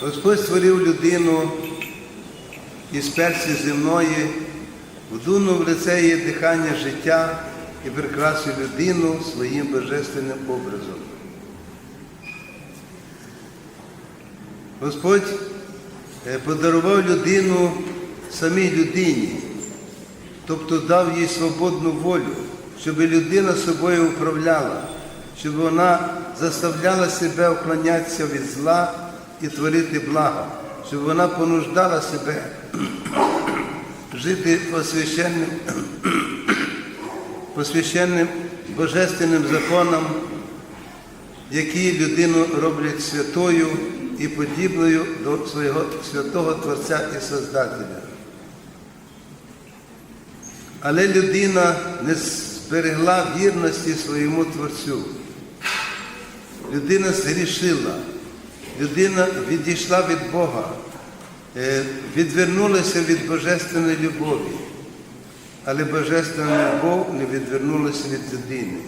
Господь створив людину із персі земної, вдунув в лице її дихання життя і прикрасив людину своїм божественним образом. Господь е, подарував людину самій людині, тобто дав їй свободну волю, щоб людина собою управляла, щоб вона заставляла себе уклонятися від зла і творити благо, щоб вона понуждала себе жити посвященним, посвященним божественним законам, які людину роблять святою і подібною до свого святого Творця і Создателя. Але людина не зберегла вірності своєму Творцю. Людина згрішила, людина відійшла від Бога, е, відвернулася від божественної любові. Але божественна любов не відвернулася від людини.